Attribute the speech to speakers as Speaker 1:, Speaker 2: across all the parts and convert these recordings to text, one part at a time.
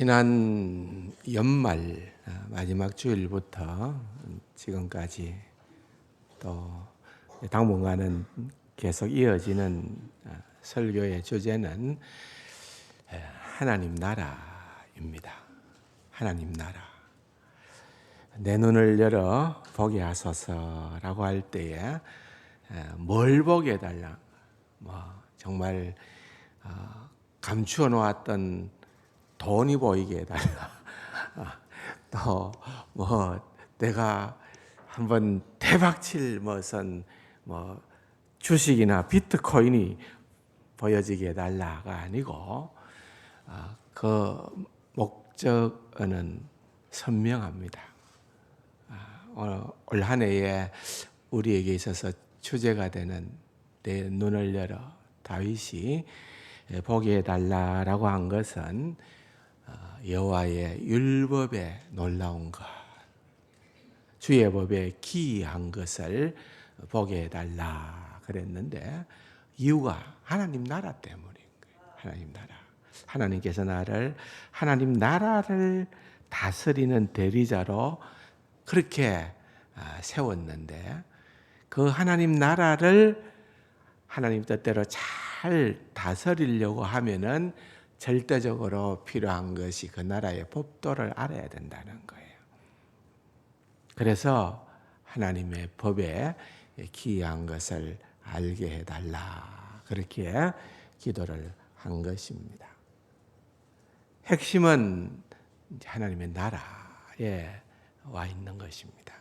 Speaker 1: 지난 연말 아, 마지막 주일부터 지금까지 또 당분간은 계속 이어지는 아, 설교의 주제는 에, 하나님 나라입니다. 하나님 나라. 내 눈을 열어 보게 하소서라고 할 때에 에, 뭘 보게 해달라. 뭐 정말 어, 감추어 놓았던 돈이 보이게 해달라. 또 뭐 내가 한번 대박칠 무슨 뭐 주식이나 비트코인이 보여지게 해달라가 아니고 아, 그 목적은 선명합니다. 아, 올한 해에 우리에게 있어서 주제가 되는 내 눈을 열어 다윗이 보게 해달라라고 한 것은 어, 여호와의 율법에 놀라운 것, 주의 법에 기이한 것을 보게 해달라 그랬는데 이유가 하나님 나라 때문인 거예요. 하나님 나라. 하나님께서 나를 하나님 나라를 다스리는 대리자로 그렇게 아, 세웠는데 그 하나님 나라를 하나님 뜻대로 잘 다스리려고 하면은 절대적으로 필요한 것이 그 나라의 법도를 알아야 된다는 거예요. 그래서 하나님의 법에 기이한 것을 알게 해달라. 그렇게 기도를 한 것입니다. 핵심은 하나님의 나라에 와 있는 것입니다.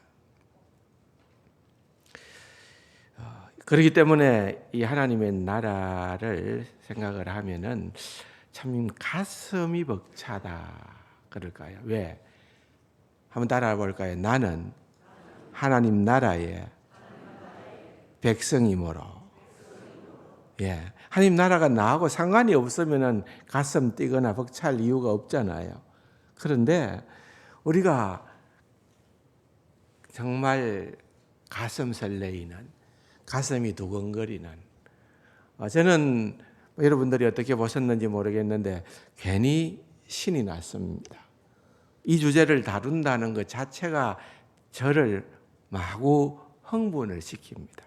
Speaker 1: 어, 그렇기 때문에 이 하나님의 나라를 생각을 하면은 참 가슴이 벅차다 그럴까요? 왜? 한번 따라해 볼까요? 나는 하나님 나라의 백성이므로. 예. 하나님 나라가 나하고 상관이 없으면은 가슴 뛰거나 벅찰 이유가 없잖아요. 그런데 우리가 정말 가슴 설레이는 가슴이 두근거리는 어, 저는 여러분들이 어떻게 보셨는지 모르겠는데 괜히 신이 났습니다. 이 주제를 다룬다는 것 자체가 저를 마구 흥분을 시킵니다.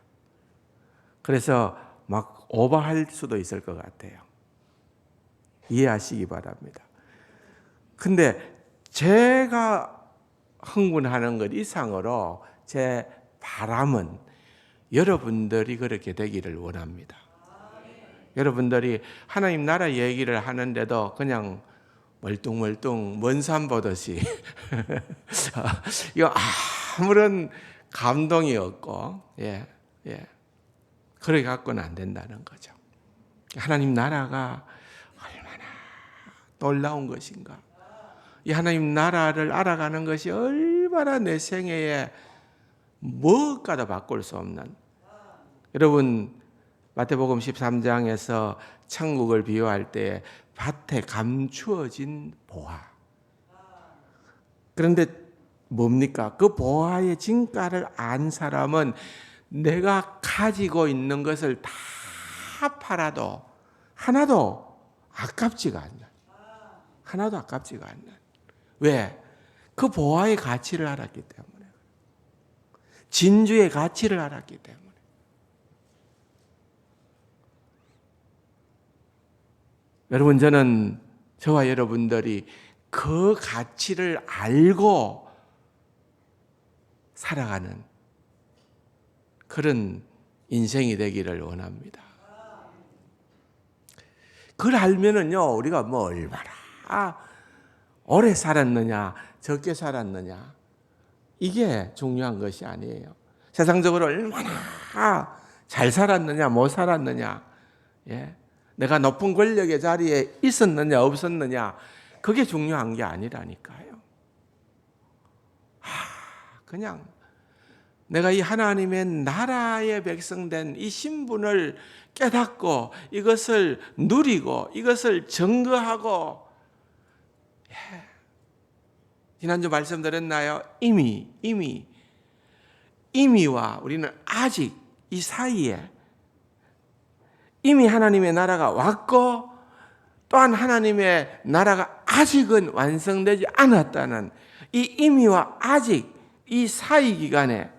Speaker 1: 그래서 막 오버할 수도 있을 것 같아요. 이해하시기 바랍니다. 근데 제가 흥분하는 것 이상으로 제 바람은 여러분들이 그렇게 되기를 원합니다. 여러분들이 하나님 나라 얘기를 하는데도 그냥 멀뚱멀뚱 먼산 보듯이 이거 아무런 감동이 없고 예, 예. 그래 갖고는 안 된다는 거죠. 하나님 나라가 얼마나 놀라운 것인가. 이 하나님 나라를 알아가는 것이 얼마나 내 생애에 무엇과도 바꿀 수 없는 여러분 마태복음 13장에서 천국을 비유할 때 밭에 감추어진 보화. 그런데 뭡니까? 그 보화의 진가를 안 사람은 내가 가지고 있는 것을 다 팔아도 하나도 아깝지가 않는. 하나도 아깝지가 않는. 왜? 그 보화의 가치를 알았기 때문에. 진주의 가치를 알았기 때문에. 여러분 저는 저와 여러분들이 그 가치를 알고 살아가는 그런 인생이 되기를 원합니다. 그걸 알면은요, 우리가 뭐 얼마나 오래 살았느냐, 적게 살았느냐, 이게 중요한 것이 아니에요. 세상적으로 얼마나 잘 살았느냐, 못 살았느냐, 예. 내가 높은 권력의 자리에 있었느냐 없었느냐 그게 중요한 게 아니라니까요. 하, 그냥 내가 이 하나님의 나라의 백성된 이 신분을 깨닫고 이것을 누리고 이것을 증거하고 예. 지난주 말씀드렸나요? 이미 이미 이미와 우리는 아직 이 사이에 이미 하나님의 나라가 왔고 또한 하나님의 나라가 아직은 완성되지 않았다는 이 의미와 아직 이 사이 기간에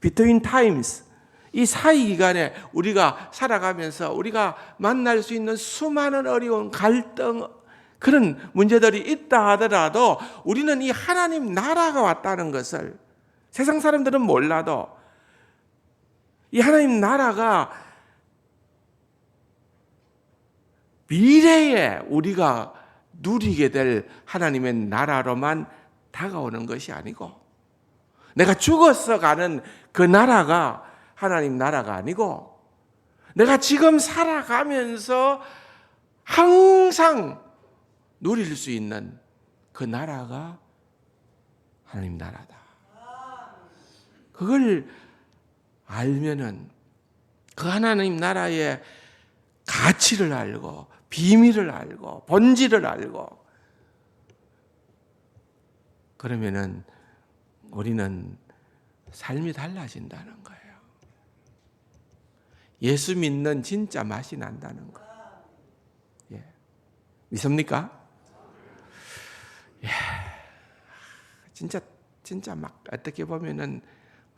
Speaker 1: between times 이 사이 기간에 우리가 살아가면서 우리가 만날 수 있는 수많은 어려운 갈등 그런 문제들이 있다 하더라도 우리는 이 하나님 나라가 왔다는 것을 세상 사람들은 몰라도 이 하나님 나라가 미래에 우리가 누리게 될 하나님의 나라로만 다가오는 것이 아니고 내가 죽어서 가는 그 나라가 하나님 나라가 아니고 내가 지금 살아가면서 항상 누릴 수 있는 그 나라가 하나님 나라다. 그걸 알면은 그 하나님 나라의 가치를 알고 비밀을 알고 본질을 알고 그러면은 우리는 삶이 달라진다는 거예요. 예수 믿는 진짜 맛이 난다는 거. 예. 믿습니까? 예. 진짜 진짜 막 어떻게 보면은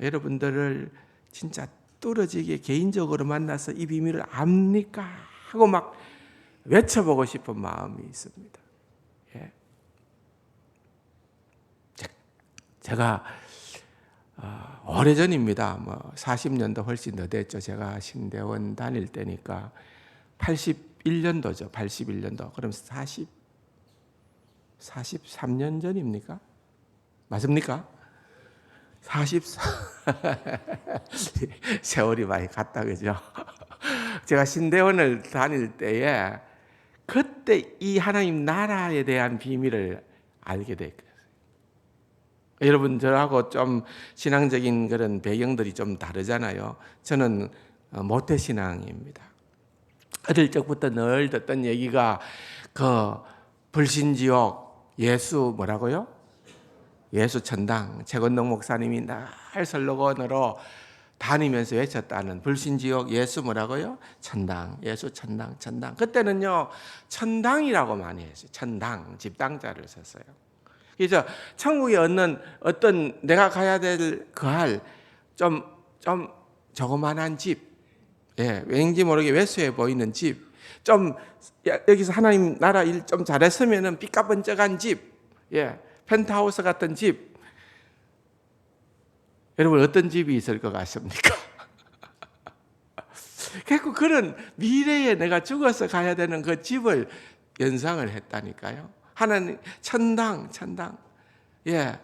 Speaker 1: 여러분들을 진짜 뚫어지게 개인적으로 만나서 이 비밀을 압니까 하고 막 외쳐보고 싶은 마음이 있습니다. 예. 제가 어, 오래전입니다. 뭐 40년도 훨씬 더 됐죠. 제가 신대원 다닐 때니까 81년도죠. 81년도. 그럼 40 43년 전입니까? 맞습니까? 44 세월이 많이 갔다 그죠? 제가 신대원을 다닐 때에 그때 이 하나님 나라에 대한 비밀을 알게 됐어요. 여러분 저하고 좀 신앙적인 그런 배경들이 좀 다르잖아요. 저는 어, 모태 신앙입니다. 어릴 적부터 늘 듣던 얘기가 그 불신지옥 예수 뭐라고요? 예수 천당 최건동 목사님이 날 설로건으로 다니면서 외쳤다는 불신지옥 예수 뭐라고요? 천당 예수 천당 천당 그때는요 천당이라고 많이 했어요 천당 집당자를 썼어요 그래서 천국에 얻는 어떤 내가 가야 될 그 할 좀 좀 조그만한 집, 예, 왠지 모르게 외소해 보이는 집, 좀 여기서 하나님 나라 일 좀 잘했으면은 삐까번쩍한 집, 예, 펜트하우스 같은 집. 여러분 어떤 집이 있을 것 같습니까? 결국 그런 미래에 내가 죽어서 가야 되는 그 집을 연상을 했다니까요. 하나님 천당 천당. 예.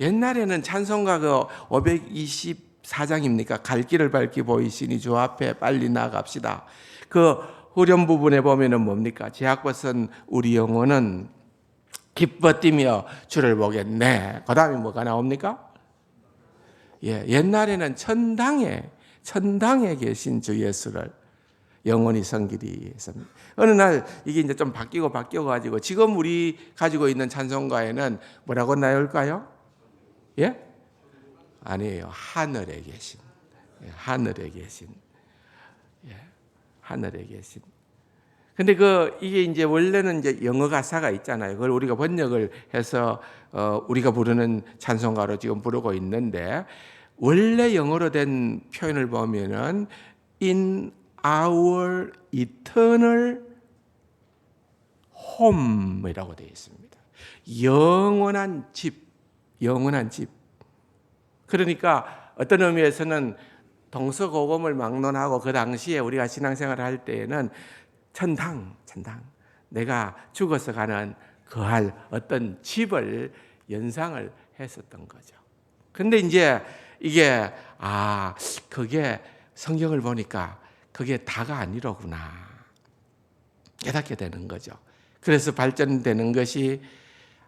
Speaker 1: 옛날에는 찬송가 그 524장입니까? 갈 길을 밝히 보이시니 주 앞에 빨리 나갑시다. 그 후렴 부분에 보면은 뭡니까? 제약벗은 우리 영혼은 기뻐 뛰며 주를 보겠네. 그 다음에 뭐가 나옵니까 예 옛날에는 천당에 천당에 계신 주 예수를 영원히 섬기리 했습니다. 어느 날 이게 이제 좀 바뀌고 바뀌어 가지고 지금 우리 가지고 있는 찬송가에는 뭐라고 나올까요? 예? 아니에요. 하늘에 계신. 예, 하늘에 계신. 예. 하늘에 계신. 근데 그 이게 이제 원래는 이제 영어 가사가 있잖아요. 그걸 우리가 번역을 해서 어 우리가 부르는 찬송가로 지금 부르고 있는데 원래 영어로 된 표현을 보면은 in our eternal home이라고 되어 있습니다. 영원한 집, 영원한 집. 그러니까 어떤 의미에서는 동서고금을 막론하고 그 당시에 우리가 신앙생활을 할 때에는 천당, 천당. 내가 죽어서 가는 그할 어떤 집을 연상을 했었던 거죠. 근데 이제 이게 아, 그게 성경을 보니까 그게 다가 아니로구나. 깨닫게 되는 거죠. 그래서 발전되는 것이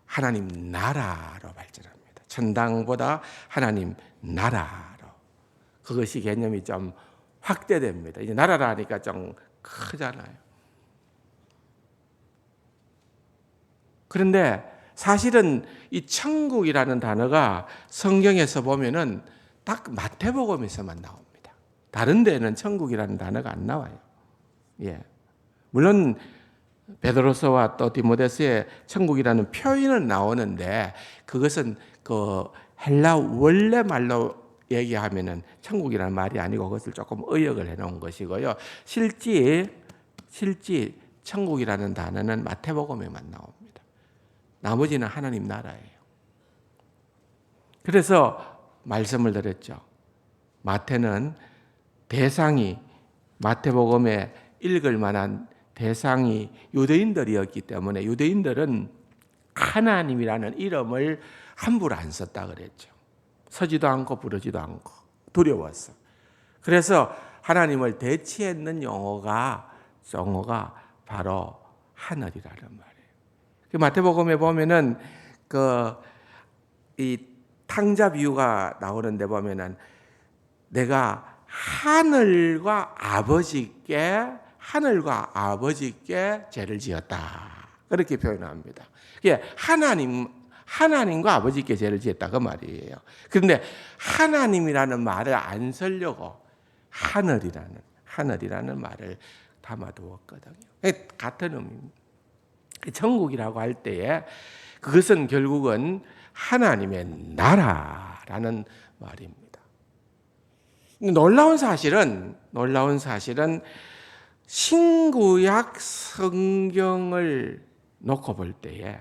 Speaker 1: 하나님 나라로 발전합니다. 천당보다 하나님 나라로. 그것이 개념이 좀 확대됩니다. 이제 나라라 하니까 좀 크잖아요. 그런데 사실은 이 천국이라는 단어가 성경에서 보면은 딱 마태복음에서만 나옵니다. 다른 데는 천국이라는 단어가 안 나와요. 예. 물론 베드로서와 또 디모데스의 천국이라는 표현은 나오는데 그것은 그 헬라 원래 말로 얘기하면은 천국이라는 말이 아니고 그것을 조금 의역을 해 놓은 것이고요. 실제 실제 천국이라는 단어는 마태복음에만 나옵니다. 나머지는 하나님 나라예요. 그래서 말씀을 드렸죠. 마태는 대상이 마태복음에 읽을 만한 대상이 유대인들이었기 때문에 유대인들은 하나님이라는 이름을 함부로 안 썼다 그랬죠. 서지도 않고 부르지도 않고 두려웠어. 그래서 하나님을 대치했는 용어가 용어가 바로 하늘이라는 말이에요. 그 마태복음에 보면은 그 이 탕자 비유가 나오는데 보면은 내가 하늘과 아버지께 하늘과 아버지께 죄를 지었다. 그렇게 표현합니다. 그게 하나님 하나님과 아버지께 죄를 지었다 그 말이에요. 그런데 하나님이라는 말을 안 쓰려고 하늘이라는 하늘이라는 말을 담아두었거든요. 같은 의미입니다. 천국이라고 할 때에 그것은 결국은 하나님의 나라라는 말입니다. 놀라운 사실은 놀라운 사실은 신구약 성경을 놓고 볼 때에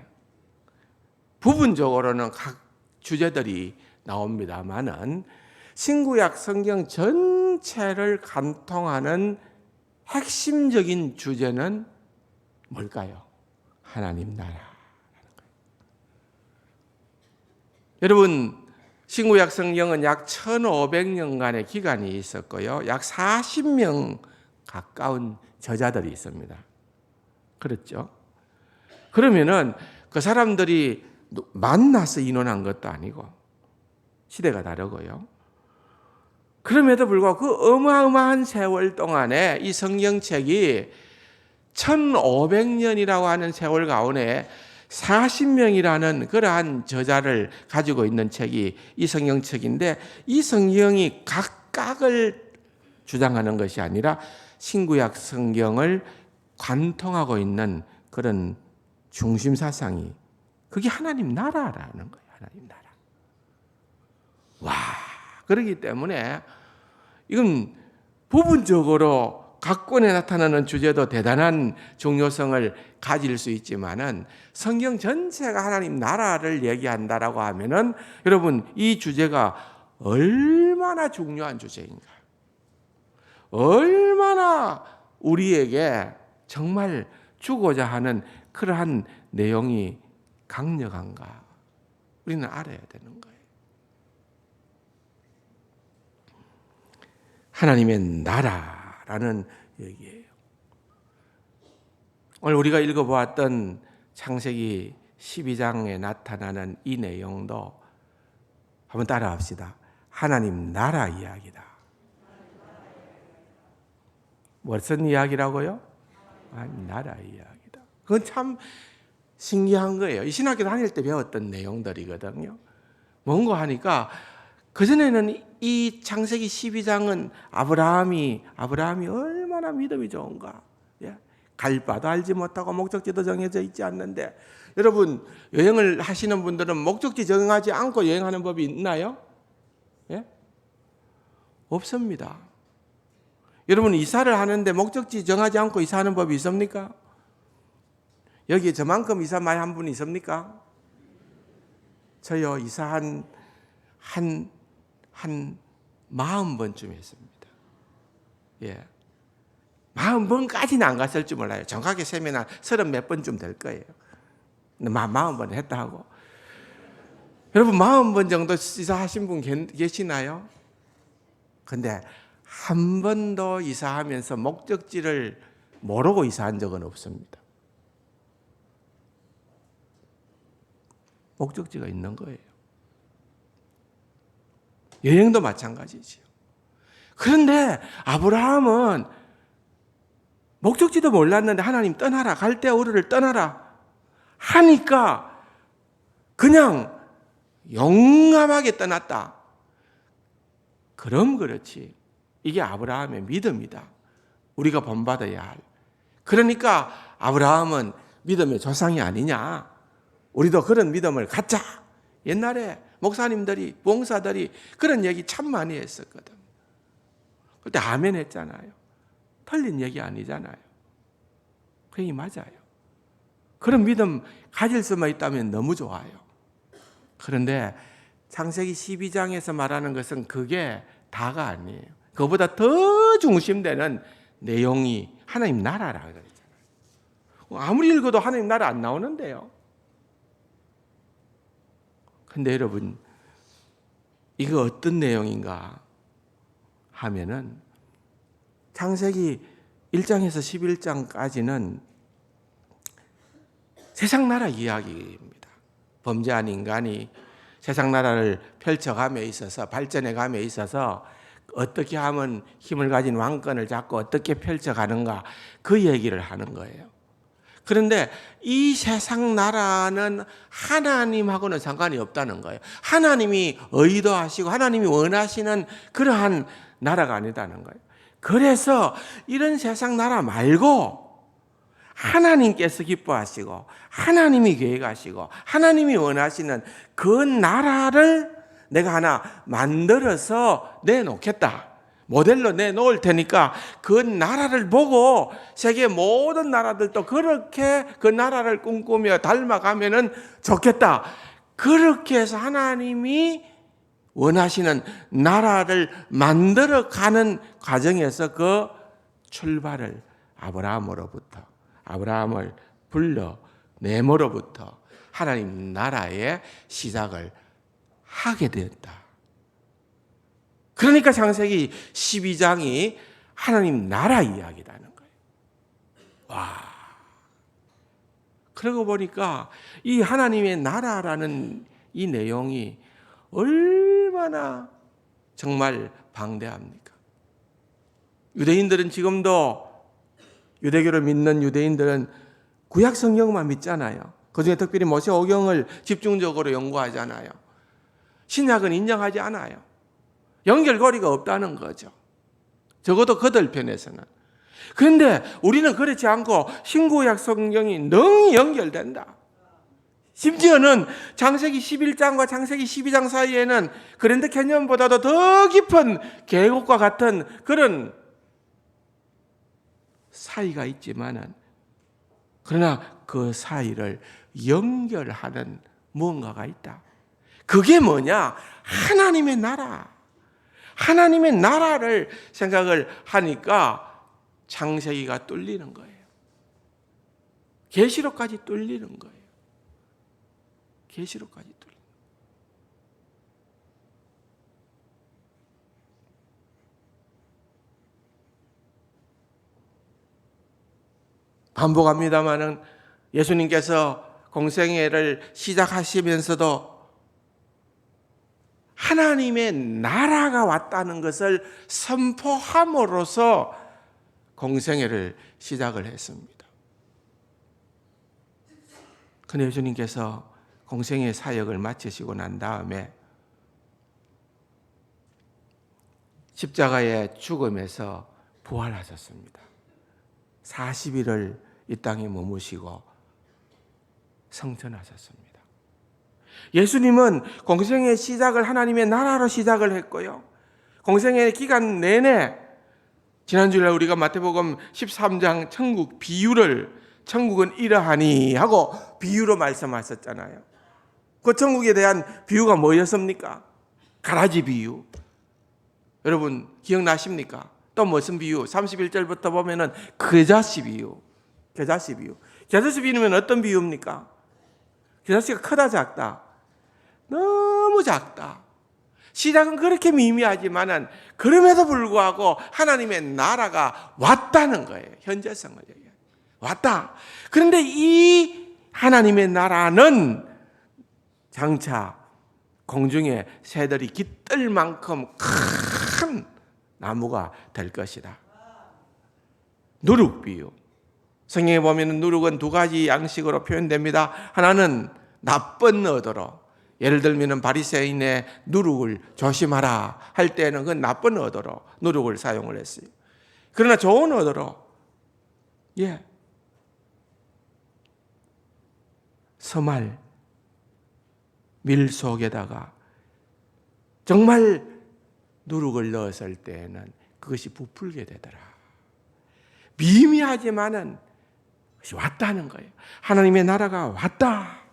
Speaker 1: 부분적으로는 각 주제들이 나옵니다만은 신구약 성경 전체를 관통하는 핵심적인 주제는 뭘까요? 하나님 나라. 여러분 신구약 성경은 약 1500년간의 기간이 있었고요. 약 40명 가까운 저자들이 있습니다. 그렇죠? 그러면은 그 사람들이 만나서 인원한 것도 아니고 시대가 다르고요. 그럼에도 불구하고 그 어마어마한 세월 동안에 이 성경책이 1500년이라고 하는 세월 가운데 40명이라는 그러한 저자를 가지고 있는 책이 이 성경책인데 이 성경이 각각을 주장하는 것이 아니라 신구약 성경을 관통하고 있는 그런 중심 사상이 그게 하나님 나라라는 거예요. 하나님 나라. 와, 그렇기 때문에 이건 부분적으로 각권에 나타나는 주제도 대단한 중요성을 가질 수 있지만은 성경 전체가 하나님 나라를 얘기한다라고 하면은 여러분 이 주제가 얼마나 중요한 주제인가. 얼마나 우리에게 정말 주고자 하는 그러한 내용이 강력한가. 우리는 알아야 되는 거예요. 하나님의 나라 라는 얘기예요. 오늘 우리가 읽어보았던 창세기 12장에 나타나는 이 내용도 한번 따라합시다. 하나님 나라 이야기다. 무슨 이야기라고요? 나라 이야기다. 그건 참 신기한 거예요. 이 신학교 다닐 때 배웠던 내용들이거든요. 뭔가 하니까 그전에는 이 창세기 12장은 아브라함이 아브라함이 얼마나 믿음이 좋은가. 예? 갈 바도 알지 못하고 목적지도 정해져 있지 않는데 여러분 여행을 하시는 분들은 목적지 정하지 않고 여행하는 법이 있나요? 예? 없습니다. 여러분 이사를 하는데 목적지 정하지 않고 이사하는 법이 있습니까? 여기 저만큼 이사 많이 한분 있습니까? 저요 이사한 한, 한 마흔 번쯤 했습니다. 예. 마흔 번까지는 안 갔을지 몰라요. 정확하게 세면 한 서른 몇 번쯤 될 거예요. 근데 마, 마흔 번 했다 하고. 여러분, 마흔 번 정도 이사하신 분 계시나요? 근데 한 번도 이사하면서 목적지를 모르고 이사한 적은 없습니다. 목적지가 있는 거예요. 여행도 마찬가지지요. 그런데 아브라함은 목적지도 몰랐는데 하나님 떠나라. 갈대 우르를 떠나라. 하니까 그냥 용감하게 떠났다. 그럼 그렇지. 이게 아브라함의 믿음이다. 우리가 본받아야 할. 그러니까 아브라함은 믿음의 조상이 아니냐. 우리도 그런 믿음을 갖자. 옛날에 목사님들이, 봉사들이 그런 얘기 참 많이 했었거든. 그때 아멘 했잖아요. 틀린 얘기 아니잖아요. 그 얘기 맞아요. 그런 믿음 가질 수만 있다면 너무 좋아요. 그런데 창세기 12장에서 말하는 것은 그게 다가 아니에요. 그보다 더 중심되는 내용이 하나님 나라라 그랬잖아요. 아무리 읽어도 하나님 나라 안 나오는데요. 근데 여러분, 이거 어떤 내용인가 하면은 창세기 1장에서 11장까지는 세상 나라 이야기입니다. 범죄한 인간이 세상 나라를 펼쳐감에 있어서 발전해 감에 있어서 어떻게 하면 힘을 가진 왕권을 잡고 어떻게 펼쳐가는가 그 얘기를 하는 거예요. 그런데 이 세상 나라는 하나님하고는 상관이 없다는 거예요. 하나님이 의도하시고 하나님이 원하시는 그러한 나라가 아니다는 거예요. 그래서 이런 세상 나라 말고 하나님께서 기뻐하시고 하나님이 계획하시고 하나님이 원하시는 그 나라를 내가 하나 만들어서 내놓겠다. 모델로 내놓을 테니까 그 나라를 보고 세계 모든 나라들도 그렇게 그 나라를 꿈꾸며 닮아가면은 좋겠다. 그렇게 해서 하나님이 원하시는 나라를 만들어 가는 과정에서 그 출발을 아브라함으로부터 아브라함을 불러 네모로부터 하나님 나라의 시작을 하게 되었다. 그러니까 창세기 12장이 하나님 나라 이야기라는 거예요. 와. 그러고 보니까 이 하나님의 나라라는 이 내용이 얼마나 정말 방대합니까? 유대인들은 지금도 유대교를 믿는 유대인들은 구약 성경만 믿잖아요. 그 중에 특별히 모세 오경을 집중적으로 연구하잖아요. 신약은 인정하지 않아요. 연결고리가 없다는 거죠. 적어도 그들 편에서는. 그런데 우리는 그렇지 않고 신구약 성경이 능 연결된다. 심지어는 창세기 11장과 창세기 12장 사이에는 그랜드 캐년보다도 더 깊은 계곡과 같은 그런 사이가 있지만은 그러나 그 사이를 연결하는 무언가가 있다. 그게 뭐냐? 하나님의 나라. 하나님의 나라를 생각을 하니까 창세기가 뚫리는 거예요. 계시록까지 뚫리는 거예요. 계시록까지 뚫리는 반복합니다마는 예수님께서 공생애를 시작하시면서도 하나님의 나라가 왔다는 것을 선포함으로써 공생애를 시작을 했습니다. 근데 예수님께서 공생애 사역을 마치시고 난 다음에 십자가의 죽음에서 부활하셨습니다. 40일을 이 땅에 머무시고 성천하셨습니다. 예수님은 공생의 시작을 하나님의 나라로 시작을 했고요. 공생의 기간 내내 지난주에 우리가 마태복음 13장 천국 비유를 천국은 이러하니 하고 비유로 말씀하셨잖아요. 그 천국에 대한 비유가 뭐였습니까? 가라지 비유. 여러분 기억나십니까? 또 무슨 비유? 31절부터 보면은 겨자씨 비유. 겨자씨 비유. 겨자씨 비유면 어떤 비유입니까? 겨자씨가 크다 작다. 너무 작다. 시작은 그렇게 미미하지만은 그럼에도 불구하고 하나님의 나라가 왔다는 거예요. 현재성을 얘기해요. 왔다. 그런데 이 하나님의 나라는 장차 공중에 새들이 깃들 만큼 큰 나무가 될 것이다. 누룩 비유. 성경에 보면 누룩은 두 가지 양식으로 표현됩니다. 하나는 나쁜 의도로 예를 들면 바리새인의 누룩을 조심하라 할 때는 그 나쁜 의도로 누룩을 사용을 했어요. 그러나 좋은 의도로 예 서말 밀 속에다가 정말 누룩을 넣었을 때에는 그것이 부풀게 되더라. 미미하지만은 그것이 왔다는 거예요. 하나님의 나라가 왔다.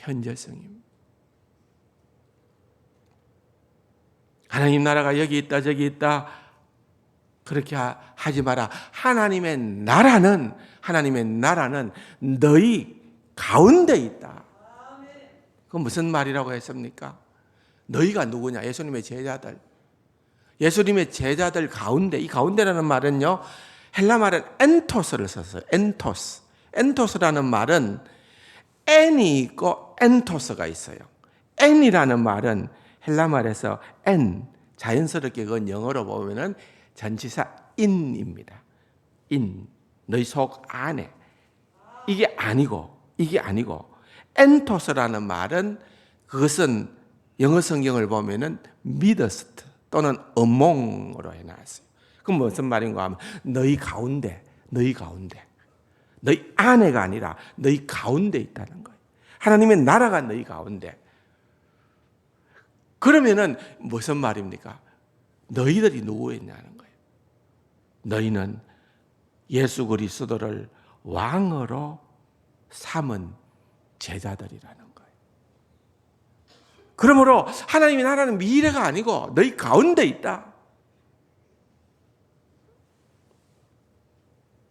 Speaker 1: 현재성입니다. 하나님 나라가 여기 있다 저기 있다 그렇게 하- 하지 마라. 하나님의 나라는 하나님의 나라는 너희 가운데 있다. 그건 무슨 말이라고 했습니까? 너희가 누구냐? 예수님의 제자들. 예수님의 제자들 가운데 이 가운데라는 말은요. 헬라 말은 엔토스를 썼어요. 엔토스. 엔토스라는 말은 n이 있고 엔토스가 있어요. n이라는 말은 헬라 말에서 n 자연스럽게 그건 영어로 보면은 전치사 in입니다. in 너희 속 안에 이게 아니고 이게 아니고 엔토스라는 말은 그것은 영어 성경을 보면은 midst 또는 among으로 해놨어요. 그럼 무슨 말인가 하면 너희 가운데 너희 가운데 너희 안에가 아니라 너희 가운데 있다는 거예요. 하나님의 나라가 너희 가운데. 그러면은 무슨 말입니까? 너희들이 누구였냐는 거예요. 너희는 예수 그리스도를 왕으로 삼은 제자들이라는 거예요. 그러므로 하나님의 나라는 미래가 아니고 너희 가운데 있다.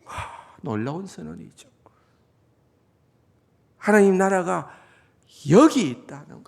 Speaker 1: 하, 놀라운 선언이죠. 하나님 나라가 여기 있다는 거예요.